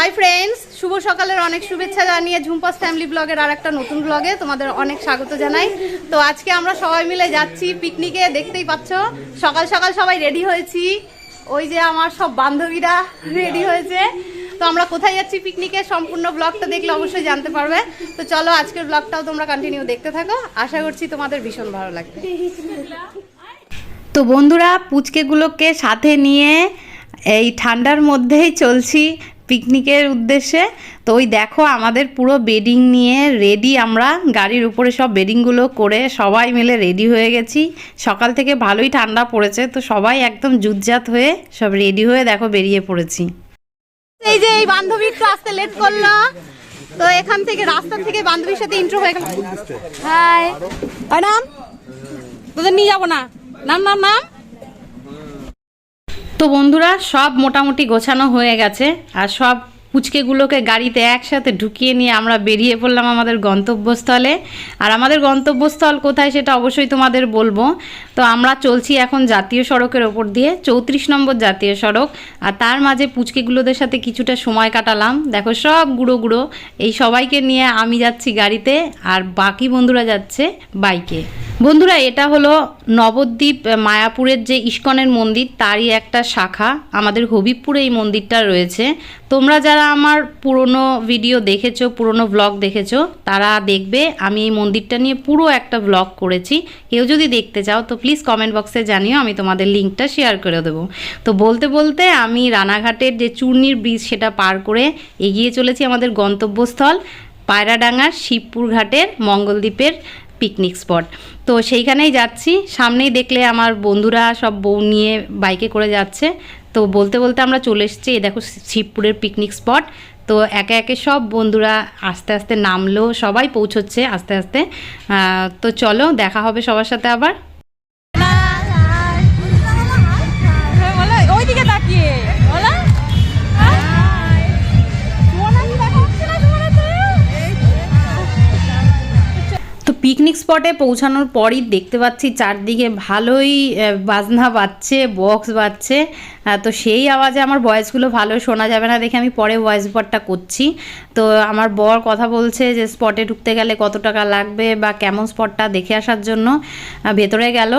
Hi friends শুভ সকালের অনেক শুভেচ্ছা জানিয়ে ঝুম্পাস ফ্যামিলি ব্লগের আর একটা নতুন ব্লগে তোমাদের অনেক স্বাগত জানাই। তো আজকে আমরা সবাই মিলে যাচ্ছি পিকনিকে দেখতেই পাচ্ছ? সকাল সকাল সবাই রেডি হয়েছি। ওই যে আমার সব বান্ধবীরা রেডি হয়েছে। তো আমরা কোথায় যাচ্ছি পিকনিকে সম্পূর্ণ ব্লগটা দেখলে অবশ্যই জানতে পারবে। তো চলো আজকের ব্লগটাও তোমরা কন্টিনিউ দেখতে থাকো। আশা করছি তোমাদের ভীষণ ভালো লাগবে। তো বন্ধুরা, পুচকেগুলোকে সাথে নিয়ে এই ঠান্ডার মধ্যেই চলছি। পিকনিকের উদ্দেশ্যে। তো ওই দেখো আমাদের পুরো বেডিং নিয়ে রেডি আমরা। গাড়ির উপরে সব বেডিংগুলো করে সবাই মিলে রেডি হয়ে গেছি। সকাল থেকে ভালোই ঠান্ডা পড়েছে, তো সবাই একদম জুতজাত হয়ে সব রেডি হয়ে দেখো বেরিয়ে পড়েছি। এই যে এই বান্ধবী একটু আসতে লেট করল। তো এখান থেকে রাস্তা থেকে বান্ধবীর সাথে ইন্ট্রো হয়ে গেল। হাই নাম? তোদের নিয়ে যাব না। নাম নাম নাম? তো বন্ধুরা সব মোটামুটি গোছানো হয়ে গেছে আর সব পুচকেগুলোকে গাড়িতে একসাথে ঢুকিয়ে নিয়ে আমরা বেরিয়ে পড়লাম আমাদের গন্তব্যস্থলে। আর আমাদের গন্তব্যস্থল কোথায় সেটা অবশ্যই তোমাদের বলব। তো আমরা চলছি এখন জাতীয় সড়কের ওপর দিয়ে, চৌত্রিশ নম্বর জাতীয় সড়ক। আর তার মাঝে পুচকেগুলোদের সাথে কিছুটা সময় কাটালাম। দেখো সব গুঁড়ো গুঁড়ো। এই সবাইকে নিয়ে আমি যাচ্ছি গাড়িতে, আর বাকি বন্ধুরা যাচ্ছে বাইকে। বন্ধুরা, এটা হলো নবদ্বীপ মায়াপুরের যে ইস্কনের মন্দির, তারই একটা শাখা। আমাদের হবিবপুরে এই মন্দিরটা রয়েছে। তোমরা যারা আমার পুরনো ভিডিও দেখেছ, পুরনো ব্লগ দেখেছ, তারা দেখবে আমি এই মন্দিরটা নিয়ে পুরো একটা ব্লগ করেছি। কেউ যদি দেখতে চাও, তো প্লিজ কমেন্ট বক্সে জানিও, আমি তোমাদের লিঙ্কটা শেয়ার করে দেবো। তো বলতে বলতে আমি রানাঘাটের যে চূর্ণির ব্রিজ সেটা পার করে এগিয়ে চলেছি আমাদের গন্তব্যস্থল, পায়রাডাঙ্গার শিবপুর ঘাটের মঙ্গলদ্বীপের পিকনিক স্পট তো সেইখানেই যাচ্ছি। সামনেই দেখলে আমার বন্ধুরা সব বউ নিয়ে বাইকে করে যাচ্ছে। তো বলতে বলতে আমরা চলে এসেছি এই দেখো শিবপুরের পিকনিক স্পট তো একে একে সব বন্ধুরা আস্তে আস্তে নামলো, সবাই পৌঁছচ্ছে আস্তে আস্তে। তো চলো দেখা হবে সবার সাথে আবার। পিকনিক স্পটে পৌঁছানোর পরই দেখতে পাচ্ছি চারদিকে ভালোই বাজনা বাজছে বক্স বাজছে। তো সেই আওয়াজে আমার ভয়েসগুলো ভালো শোনা যাবে না দেখে আমি পরে ভয়েস রেকর্ডটা করছি। তো আমার বর কথা বলছে যে স্পটে ঢুকতে গেলে কত টাকা লাগবে বা কেমন স্পটটা দেখে আসার জন্য। ভেতরে গেল।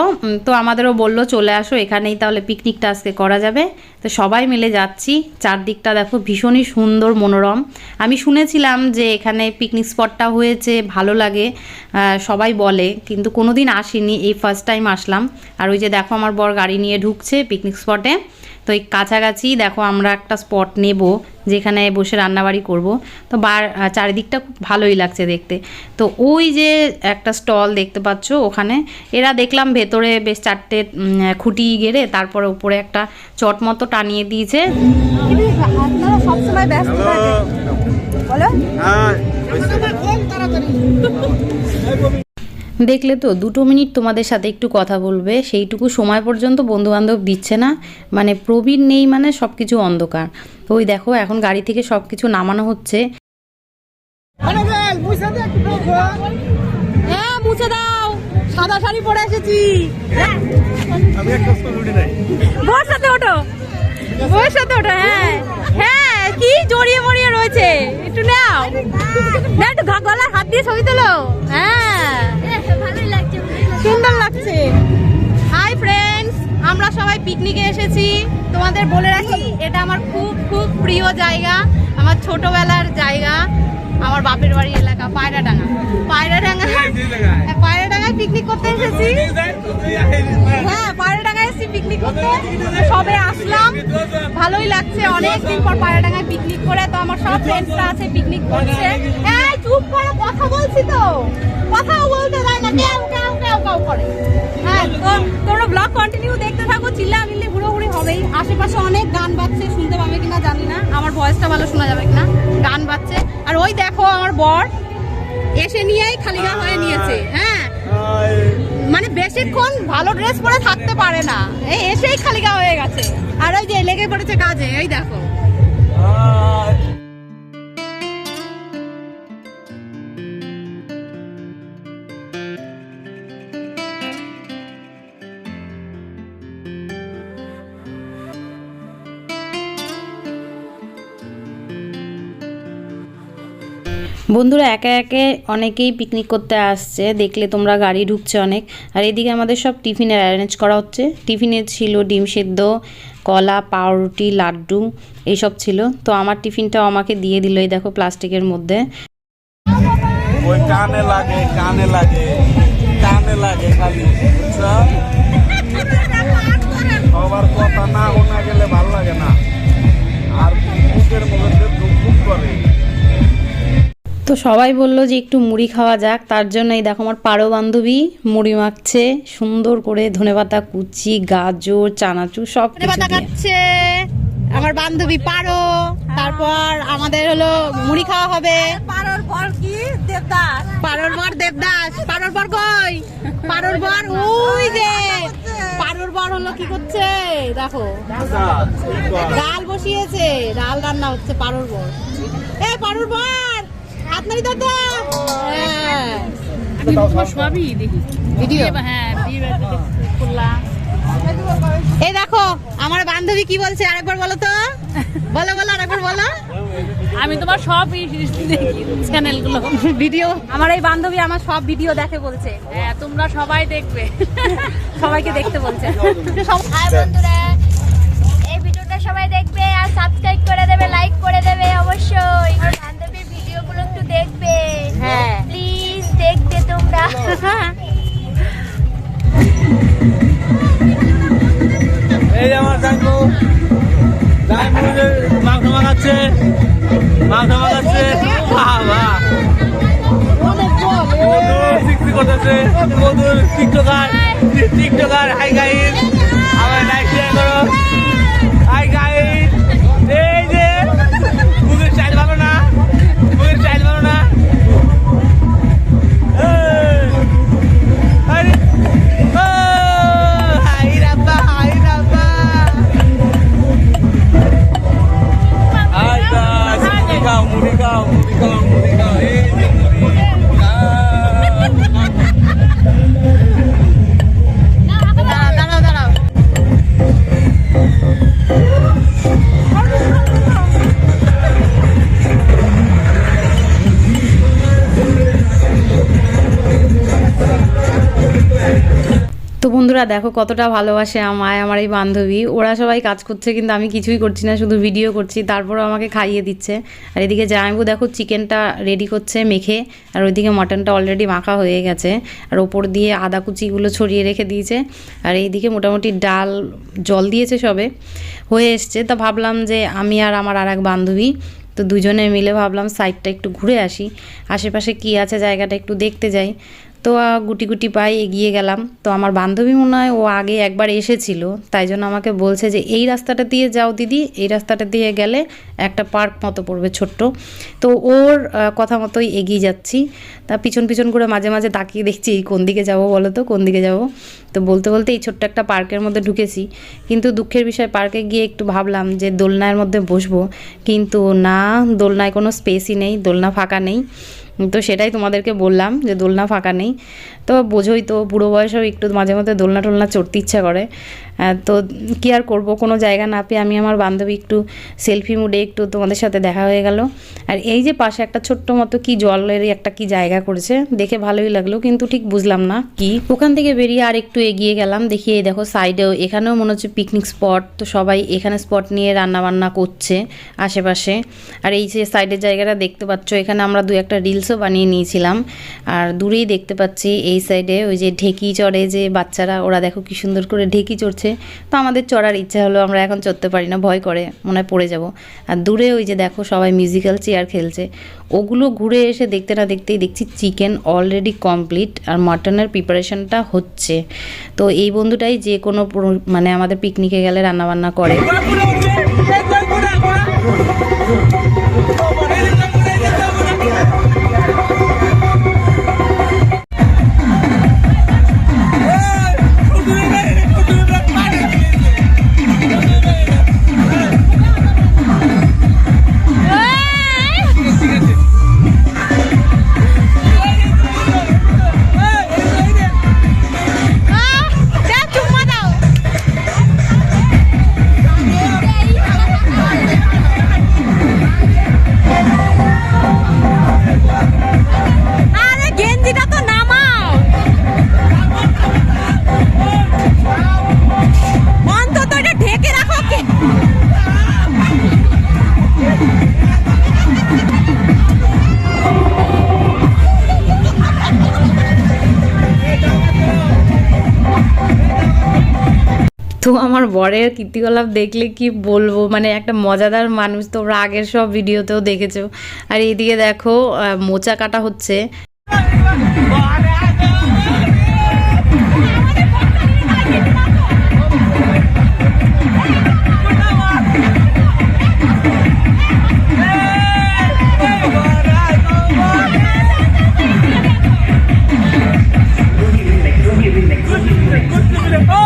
তো আমাদেরও বলল, চলে আসো এখানেই তাহলে পিকনিকটা আজকে করা যাবে। তো সবাই মিলে যাচ্ছি। চারদিকটা দেখো ভীষণই সুন্দর, মনোরম। আমি শুনেছিলাম যে এখানে পিকনিক স্পটটা হয়েছে, ভালো লাগে সবাই বলে, কিন্তু কোনোদিন আসিনি, এই ফার্স্ট টাইম আসলাম। আর ওই যে দেখো আমার বর গাড়ি নিয়ে ঢুকছে পিকনিক স্পটে এই কাছাকাছি দেখো আমরা একটা স্পট নেব যেখানে বসে রান্নাবাড়ি করব। তো বার চারিদিকটা খুব ভালোই লাগছে দেখতে। তো ওই যে একটা স্টল দেখতে পাচ্ছ ওখানে এরা দেখলাম ভেতরে বেশ চারটে খুঁটি গেড়ে তারপরে উপরে একটা চট মতো টানিয়ে দিয়েছে। সবসময় ব্যস্ত বলো। দেখলে তো দুটো মিনিট তোমাদের সাথে একটু কথা বলবে সেইটুকু সময় পর্যন্ত বন্ধুবান্ধব দিচ্ছে না মানে প্রবীণ নেই মানে সব কিছু অন্ধকার ওই দেখো এখন গাড়ি থেকে সব কিছু নামানো হচ্ছে। হ্যাঁ মুছে দাও। সাদা শাড়ি পরে এসেছি। আমি একটা স্কুটি নাই। বউর সাথে ওঠো। বউর সাথে ওঠো হ্যাঁ। হ্যাঁ। কি জড়িয়ে মরিয়ে রয়েছে? একটু নাও। না একটু গা- গলায় হাত দিয়ে ছবি তোলো। হ্যাঁ। সুন্দর লাগছে। হাই ফ্রেন্ডস আমরা সবাই পিকনিকে এসেছি। তোমাদের বলে রাখি এটা আমার খুব খুব প্রিয় জায়গা। আমার ছোটবেলার জায়গা। আমার বাপের বাড়ি এলাকা পায়রাডাঙ্গা। পায়রাডাঙ্গা পায়রাডাঙ্গায় পিকনিক করতে এসেছি। হ্যাঁ পায়রাডাঙ্গায় এসেছি পিকনিক করতে। সবে আসলাম। ভালোই লাগছে অনেক দিন পর পায়রাডাঙ্গায় পিকনিক করে, তো আমার সব ফ্রেন্ডসরা আছে পিকনিক করছে। এই, চুপ করো, কথা বলছি তো। কথাও বলতে দেয় না। কেউ কেউ কেউ কেউ করে। হ্যাঁ তো তোমরা ব্লগ কন্টিনিউ দেখতে থাকো চিল্লা মিল্লি হুড়োহুড়ি হবেই। আশেপাশে অনেক গান বাজছে, শুনতে পাবে কিনা জানি না। আমার ভয়েসটা ভালো শোনা যাবে কিনা? গান বাজছে। আর ওই দেখো, আমার বর এসে নিয়েই খালি গা হয়ে নিয়েছে। হ্যাঁ। মানে বেশিক্ষণ ভালো ড্রেস পরে থাকতে পারে না। এই এসেই খালি গা হয়ে গেছে। আর ওই যে লেগে পড়েছে কাজে, এই দেখো। বন্ধুরা, একে একে অনেকেই পিকনিক করতে আসছে। দেখলে তোমরা গাড়ি ঢুকছে অনেক। আর এদিকে আমাদের সব টিফিনের অ্যারেঞ্জ করা হচ্ছে। টিফিনে ছিল ডিম সেদ্ধ, কলা, পাউরুটি, লাড্ডু, এইসব ছিল। তো আমার টিফিনটাও আমাকে দিয়ে দিল এই দেখো প্লাস্টিকের মধ্যে। কানে লাগে কানে লাগে কানে লাগে খালি তো সবাই বলল যে একটু মুড়ি খাওয়া যাক। তার জন্য এই দেখো আমার পারো বান্ধবী মুড়ি মাখছে। সুন্দর করে ধনেপাতা কুচি গাজর চানাচুর সব কিছু দিয়ে। খাচ্ছে আমার বান্ধবী পারো তারপর আমাদের হলো মুড়ি খাওয়া হবে। পারোর পর কি? দেবদাস। পারোর বর দেবদাস। পারোর বর কই? পারোর বর ওই যে। পারোর বর হলো কি করছে? দেখো। ডাল বসিয়েছে। ডাল রান্না হচ্ছে পারোর বর। এ পারোর বর! আপনারই দাদা। হ্যাঁ। ভিডিও? এই দেখো আমার বান্ধবী কি বলছে আরেকবার বলো তো? বলো বলো আরেকবার বলো। আমি তোমার সব চ্যানেলগুলো ভিডিও? আমার এই বান্ধবী আমার সব ভিডিও দেখে বলছে। হ্যাঁ তোমরা সবাই দেখবে। সবাইকে দেখতে বলছে। হাই বন্ধুরা এই ভিডিওটা সবাই দেখবে আর সাবস্ক্রাইব করে দেবে লাইক করে দেবে অবশ্যই। এই আমার জানব মাংস মাখাচ্ছে। মাংস মাখাচ্ছে। বাবা। করতেছে। টিকটকার টিকটকার হাই গাইস বন্ধুরা দেখো কতটা ভালোবাসে আমায়, আমার এই বান্ধবী। ওরা সবাই কাজ করছে কিন্তু আমি কিছুই করছি না, শুধু ভিডিও করছি। তারপরও আমাকে খাইয়ে দিচ্ছে। আর এদিকে জামাইবু দেখো চিকেনটা রেডি করছে মেখে, আর ওইদিকে মটনটা অলরেডি মাখা হয়ে গেছে। আর ওপর দিয়ে আদা কুচিগুলো ছড়িয়ে রেখে দিয়েছে। আর এইদিকে মোটামুটি ডাল, জল দিয়েছে সবে। হয়ে এসছে। তা ভাবলাম যে আমি আর আমার আর এক বান্ধবী, তো দুজনে মিলে ভাবলাম সাইডটা একটু ঘুরে আসি। আশেপাশে কি আছে জায়গাটা একটু দেখতে যাই। তো গুটি গুটি পায়ে এগিয়ে গেলাম। তো আমার বান্ধবী মনে হয় ও আগে একবার এসেছিল, তাই জন্য আমাকে বলছে যে, এই রাস্তাটা দিয়ে যাও দিদি, এই রাস্তাটা দিয়ে গেলে একটা পার্ক মতো পড়বে ছোট্ট। তো ওর কথা মতোই এগিয়ে যাচ্ছি। তা পিছন পিছন করে মাঝে মাঝে তাকিয়ে দেখছি কোন দিকে যাব বলো তো, কোন দিকে যাব? তো বলতে বলতে এই ছোট্ট একটা পার্কের মধ্যে ঢুকেছি। কিন্তু দুঃখের বিষয়, পার্কে গিয়ে একটু ভাবলাম যে দোলনার মধ্যে বসবো। কিন্তু না, দোলনায় কোনো স্পেসই নেই, দোলনা ফাঁকা নেই। তো সেটাই তোমাদেরকে বললাম যে দোলনা ফাঁকা নেই। তো বোঝোই তো, বুড়ো বয়সেও একটু মাঝে মধ্যে দোলনা টোলনা চড়তে ইচ্ছা করে। তো কি আর করব? কোনো জায়গা না পেয়ে আমি আমার বান্ধবী একটু সেলফি মুডে একটু তোমাদের সাথে দেখা হয়ে গেল। আর এই যে পাশে একটা ছোট্ট মতো কি জলের একটা কি জায়গা করেছে, দেখে ভালোই লাগল, কিন্তু ঠিক বুঝলাম না কি। ওখান থেকে বেরিয়ে আর একটু এগিয়ে গেলাম, দেখি এই দেখো সাইডেও এখানেও মনে হচ্ছে পিকনিক স্পট তো সবাই এখানে স্পট নিয়ে রান্না বান্না করছে আশেপাশে। আর এই যে সাইডের জায়গাটা দেখতে পাচ্ছ, এখানে আমরা দু একটা রিলসও বানিয়ে নিয়েছিলাম। আর দূরেই দেখতে পাচ্ছি এই সাইডে ওই যে ঢেকি চড়ে যে বাচ্চারা, ওরা দেখো কি সুন্দর করে ঢেকি চড়ছে। তো আমাদের চড়ার ইচ্ছা হলো, আমরা এখন চড়তে পারি না, ভয় করে, মনে হয় পড়ে যাব। আর দূরে ওই যে দেখো সবাই মিউজিক্যাল চেয়ার খেলছে, ওগুলো ঘুরে এসে দেখতে না দেখতেই দেখছি চিকেন অলরেডি কমপ্লিট আর মাটনের প্রিপারেশনটা হচ্ছে। তো এই বন্ধুটাই যে কোনো মানে আমাদের পিকনিকে গেলে রান্নাবান্না করে। তো আমার বরের কীর্তিকলাপ দেখলে কি বলব মানে একটা মজাদার মানুষ তোমরা আগের সব ভিডিওতেও দেখেছ আর এইদিকে দেখো মোচা কাটা হচ্ছে বুঝলো?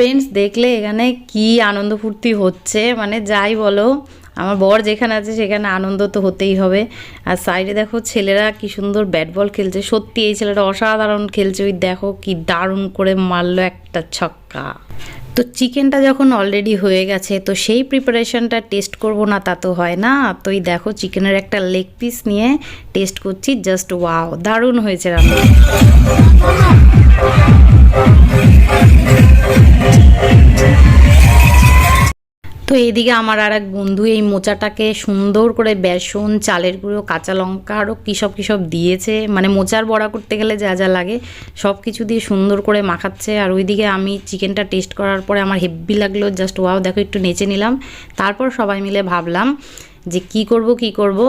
ফ্রেন্ডস দেখলে এখানে কি আনন্দ ফুর্তি হচ্ছে? মানে যাই বলো, আমার বর যেখানে আছে সেখানে আনন্দ তো হতেই হবে। আর সাইডে দেখো ছেলেরা কি সুন্দর ব্যাট বল খেলছে। সত্যি এই ছেলেটা অসাধারণ খেলছে। ওই দেখো কি দারুণ করে মারলো একটা ছক্কা। তো চিকেনটা যখন অলরেডি হয়ে গেছে, তো সেই প্রিপারেশনটা টেস্ট করব না তা তো হয় না। তো এই দেখো চিকেনের একটা লেগ পিস নিয়ে টেস্ট করছি। জাস্ট ওয়াও দারুণ হয়েছে রান্না। তো এইদিকে আমার আর এক বন্ধু এই মোচাটাকে সুন্দর করে বেসন, চালের গুঁড়ো, কাঁচা লঙ্কা আরও কী সব কী সব দিয়েছে। মানে মোচার বড়া করতে গেলে যা যা লাগে সব কিছু দিয়ে সুন্দর করে মাখাচ্ছে। আর ওইদিকে আমি চিকেনটা টেস্ট করার পরে আমার হেব্বি লাগল, জাস্ট ওয়াও, দেখো একটু নেচে নিলাম। তারপর সবাই মিলে ভাবলাম যে কি করব কি করব?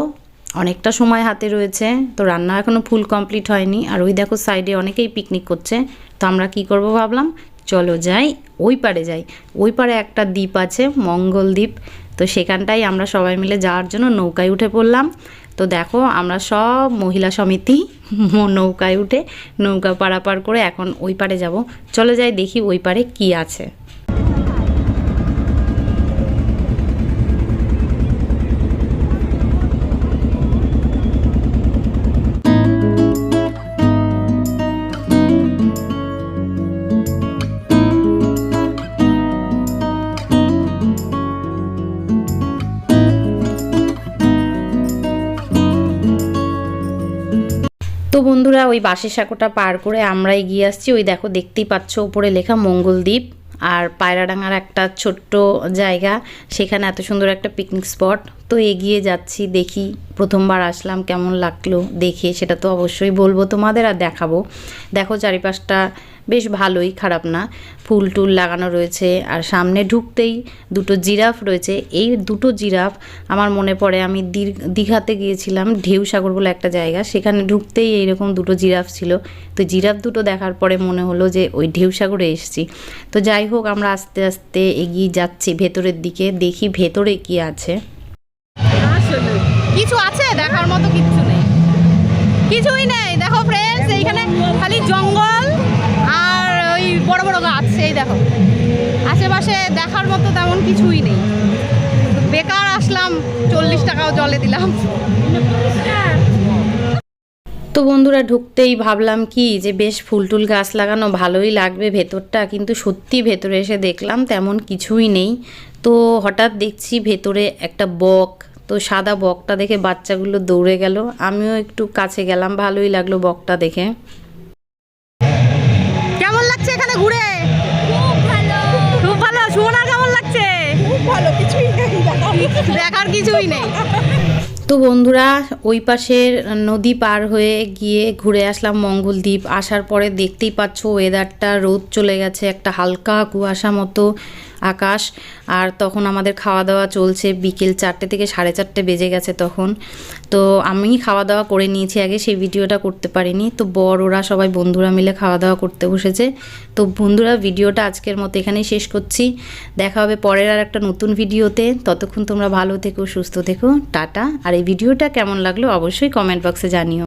অনেকটা সময় হাতে রয়েছে। তো রান্না এখনও ফুল কমপ্লিট হয়নি। আর ওই দেখো সাইডে অনেকেই পিকনিক করছে। তো আমরা কি করব ভাবলাম? চলো যাই। ওই পারে যাই। ওই পারে একটা দ্বীপ আছে, মঙ্গল দ্বীপ। তো সেখানটাই আমরা সবাই মিলে যাওয়ার জন্য নৌকায় উঠে পড়লাম। তো দেখো আমরা সব মহিলা সমিতি নৌকায় উঠে নৌকা পারাপার করে এখন ওই পারে যাব। চলো যাই দেখি ওই পারে কি আছে। বন্ধুরা, ওই বাঁশের সাঁকোটা পার করে আমরা এগিয়ে আসছি। ওই দেখো, দেখতেই পাচ্ছ ওপরে লেখা মঙ্গলদ্বীপ। আর পায়রাডাঙ্গার একটা ছোট্ট জায়গা, সেখানে এত সুন্দর একটা পিকনিক স্পট তো এগিয়ে যাচ্ছি, দেখি প্রথমবার আসলাম, কেমন লাগল দেখে, সেটা তো অবশ্যই বলব তোমাদের আর দেখাবো। দেখো, চারিপাশটা বেশ ভালোই, খারাপ না। ফুল টুল লাগানো রয়েছে আর সামনে ঢুকতেই দুটো জিরাফ রয়েছে। এই দুটো জিরাফ আমার মনে পড়ে, আমি দীঘাতে গিয়েছিলাম ঢেউ সাগর বলে একটা জায়গা। সেখানে ঢুকতেই এইরকম দুটো জিরাফ ছিল। তো জিরাফ দুটো দেখার পরে মনে হলো যে ওই ঢেউ সাগরে এসেছি। তো যাই হোক, আমরা আস্তে আস্তে এগিয়ে যাচ্ছি ভেতরের দিকে। দেখি ভেতরে কি আছে। কিছু আছে? দেখার মতো কিছু নেই। কিছুই নেই। দেখো ফ্রেন্ডস এইখানে খালি জঙ্গল। বড় বড় গাছ সেই দেখো। আশেপাশে দেখার মতো তেমন কিছুই নেই। বেকার আসলাম, চল্লিশ টাকাও জলে দিলাম। তো বন্ধুরা, ঢুকতেই ভাবলাম কি যে বেশ ফুল টুল গাছ লাগানো ভালোই লাগবে ভেতরটা, কিন্তু সত্যি ভেতরে এসে দেখলাম তেমন কিছুই নেই। তো হঠাৎ দেখছি ভেতরে একটা বক, তো সাদা বকটা দেখে বাচ্চাগুলো দৌড়ে গেল। আমিও একটু কাছে গেলাম, ভালোই লাগল বকটা দেখে। দেখার কিছুই নেই। তো বন্ধুরা, ওই পাশের নদী পার হয়ে গিয়ে ঘুরে আসলাম মঙ্গলদ্বীপ। আসার পরে দেখতেই পাচ্ছ ওয়েদারটা রোদ চলে গেছে, একটা হালকা কুয়াশা মতো। আকাশ। আর তখন আমাদের খাওয়া দাওয়া চলছে বিকেল চারটে থেকে সাড়ে চারটে বেজে গেছে তখন। তো আমি খাওয়া দাওয়া করে নিয়েছি আগে, সেই ভিডিওটা করতে পারিনি। তো বর, ওরা সবাই বন্ধুরা মিলে খাওয়া দাওয়া করতে বসেছে। তো বন্ধুরা, ভিডিওটা আজকের মতো এখানেই শেষ করছি। দেখা হবে পরের আর একটা নতুন ভিডিওতে। ততক্ষণ তোমরা ভালো থেকো, সুস্থ থেকো। টাটা। আর এই ভিডিওটা কেমন লাগল অবশ্যই কমেন্ট বক্সে জানিও।